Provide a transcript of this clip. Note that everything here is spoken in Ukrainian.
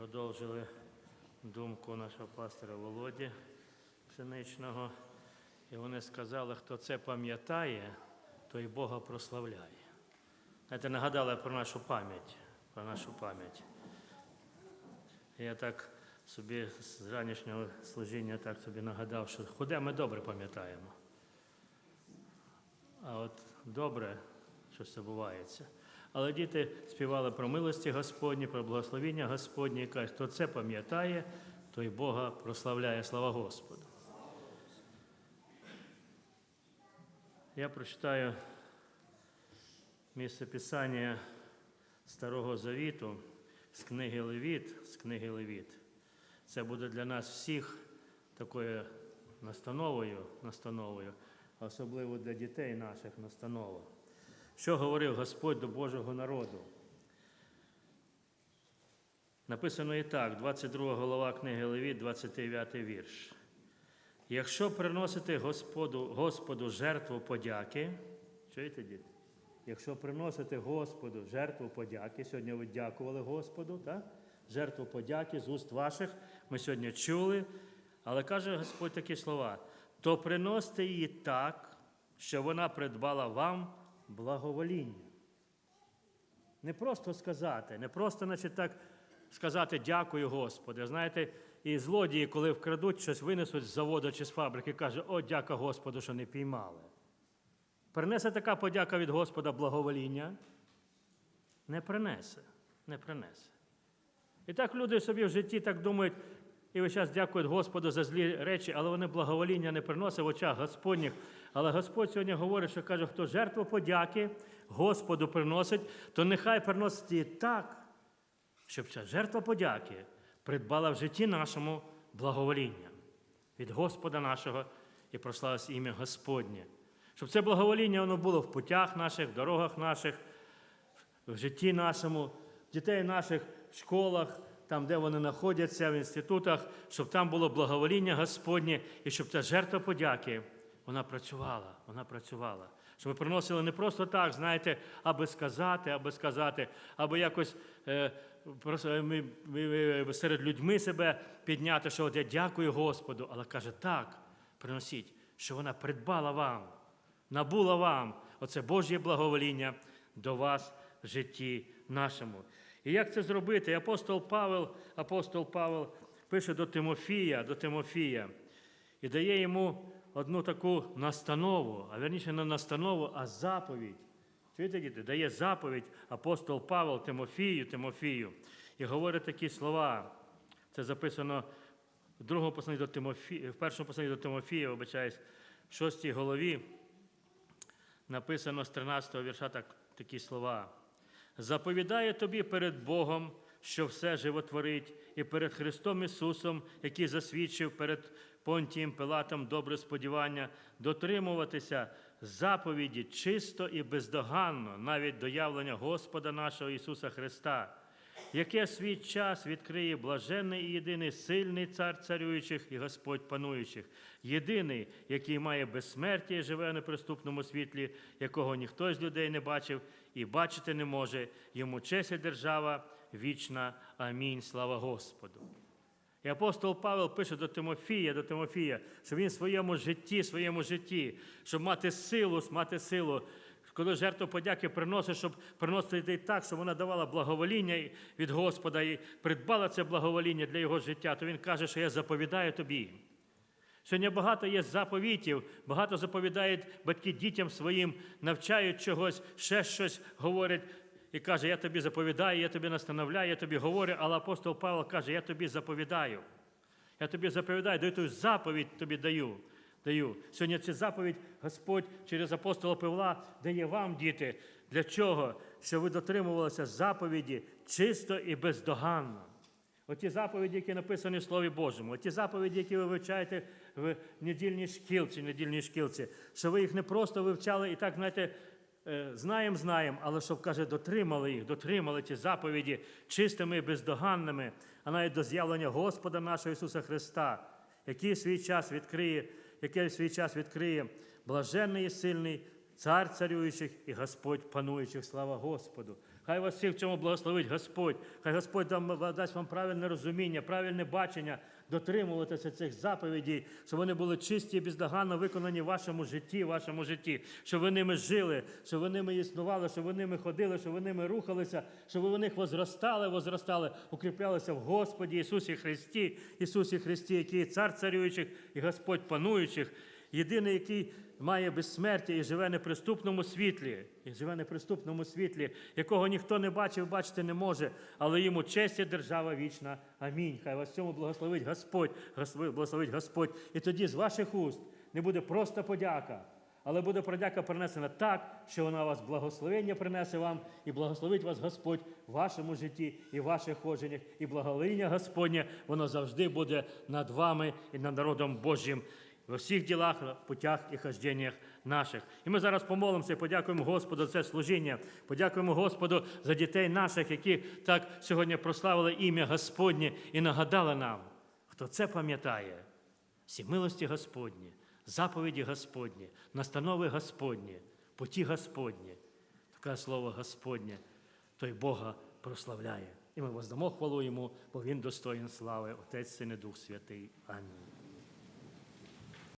продовжили думку нашого пастора Володі Пшеничного. І вони сказали, хто це пам'ятає, той Бога прославляє. Знаєте, нагадали про нашу пам'ять, про нашу пам'ять. Я так собі з ранішнього служіння так собі нагадав, що худе ми добре пам'ятаємо. А от добре, що це. Але діти співали про милості Господні, про благословіння Господні, і кажуть, хто це пам'ятає, той Бога прославляє. Слава Господу. Я прочитаю місце Писання Старого Завіту з книги Левіт, з книги Левіт. Це буде для нас всіх такою настановою, настановою, особливо для дітей наших настанова. Що говорив Господь до Божого народу? Написано і так, 22 голова книги Левіт, 29 вірш. Якщо приносити Господу, Господу жертву подяки, чуєте, діти? Якщо приносити Господу жертву подяки, сьогодні ви дякували Господу, так? жертву подяки з уст ваших, ми сьогодні чули, але каже Господь такі слова: то приносите її так, що вона придбала вам благовоління. Не просто сказати, не просто, значить, так сказати дякую, Господи. Знаєте, і злодії, коли вкрадуть щось, винесуть з заводу чи з фабрики, каже, о, дяка Господу, що не піймали. Принесе така подяка від Господа благовоління? Не принесе, не принесе. І так люди собі в житті так думають, і весь час дякують Господу за злі речі, але вони благовоління не приносять в очах Господніх. Але Господь сьогодні говорить, що каже, хто жертву подяки Господу приносить, то нехай приносить її так, щоб ця жертва подяки придбала в житті нашому благовоління від Господа нашого і прославилось ім'я Господнє. Щоб це благовоління воно було в путях наших, в дорогах наших, в житті нашому, дітей наших в школах, там, де вони знаходяться, в інститутах, щоб там було благовоління Господнє, і щоб ця жертва подяки вона працювала, вона працювала. Щоб ми приносили не просто так, знаєте, аби сказати, аби сказати, аби якось е, просто ми, ми- ми серед людьми себе підняти, що от я дякую Господу, але каже, так, приносіть, що вона придбала вам, набула вам оце Божє благовоління до вас в житті нашому. І як це зробити? Апостол Павел, апостол Павел пише до Тимофія, до Тимофія і дає йому одну таку настанову, а верніше не настанову, а заповідь. Чуєте, діти? Дає заповідь апостол Павел Тимофію, Тимофію, і говорить такі слова. Це записано в другому посланні до Тимофія, в першому посланні до Тимофія, вибачаюсь, в шостій голові написано з 13 го вірша так, такі слова. Заповідає тобі перед Богом, що все животворить, і перед Христом Ісусом, який засвідчив перед Понтієм Пилатом добре сподівання, дотримуватися заповіді чисто і бездоганно, навіть до явлення Господа нашого Ісуса Христа, яке свій час відкриє блаженний і єдиний сильний цар царюючих і Господь пануючих, єдиний, який має безсмертя і живе у неприступному світлі, якого ніхто з людей не бачив і бачити не може. Йому честь і держава вічна. Амінь. Слава Господу. І апостол Павел пише до Тимофія, до Тимофія, що він в своєму житті, своєму житті, щоб мати силу, мати силу, коли жертву подяки приносить, щоб приносити так, щоб вона давала благовоління від Господа і придбала це благовоління для його життя, то він каже, що я заповідаю тобі. Сьогодні багато є заповітів, багато заповідають батьки дітям своїм, навчають чогось, ще щось говорять і каже, я тобі заповідаю, я тобі настановляю, я тобі говорю, але апостол Павло каже, я тобі заповідаю. Я тобі заповідаю, даю ту заповідь тобі даю. Даю. Сьогодні цю заповідь Господь через апостола Павла дає вам, діти. Для чого? Щоб ви дотримувалися заповіді чисто і бездоганно. Оті заповіді, які написані в Слові Божому, оті заповіді, які ви вивчаєте в недільній шкілці, недільній шкілці, що ви їх не просто вивчали і так, знаєте, е, знаємо, знаємо, але щоб, каже, дотримали їх, дотримали ті заповіді чистими і бездоганними, а навіть до з'явлення Господа нашого Ісуса Христа, який свій час відкриє, який в свій час відкриє блаженний і сильний цар царюючих і Господь пануючих. Слава Господу. Хай вас всіх в цьому благословить Господь. Хай Господь дасть вам правильне розуміння, правильне бачення, дотримуватися цих заповідей, щоб вони були чисті і бездоганно виконані в вашому житті, в вашому житті, щоб ви ними жили, щоб ви ними існували, щоб ви ними ходили, щоб ви ними рухалися, щоб ви в них возростали, возростали, укріплялися в Господі Ісусі Христі, Ісусі Христі, який цар царюючих і Господь пануючих, єдиний, який має безсмертя і живе в неприступному світлі, і живе в неприступному світлі, якого ніхто не бачив, бачити не може, але йому честь і держава вічна. Амінь. Хай вас цьому благословить Господь, благословить Господь. І тоді з ваших уст не буде просто подяка, але буде подяка принесена так, що вона вас благословення принесе вам і благословить вас Господь в вашому житті і в ваших ходженнях. І благовоління Господнє, воно завжди буде над вами і над народом Божим во всіх ділах, путях і хожденнях наших. І ми зараз помолимося і подякуємо Господу за це служіння. Подякуємо Господу за дітей наших, які так сьогодні прославили ім'я Господнє і нагадали нам, хто це пам'ятає. Всі милості Господні, заповіді Господні, настанови Господні, путі Господні. Таке слово Господнє, той Бога прославляє. І ми воздамо хвалу йому, бо Він достоїн слави, Отець Син і Дух Святий. Амінь.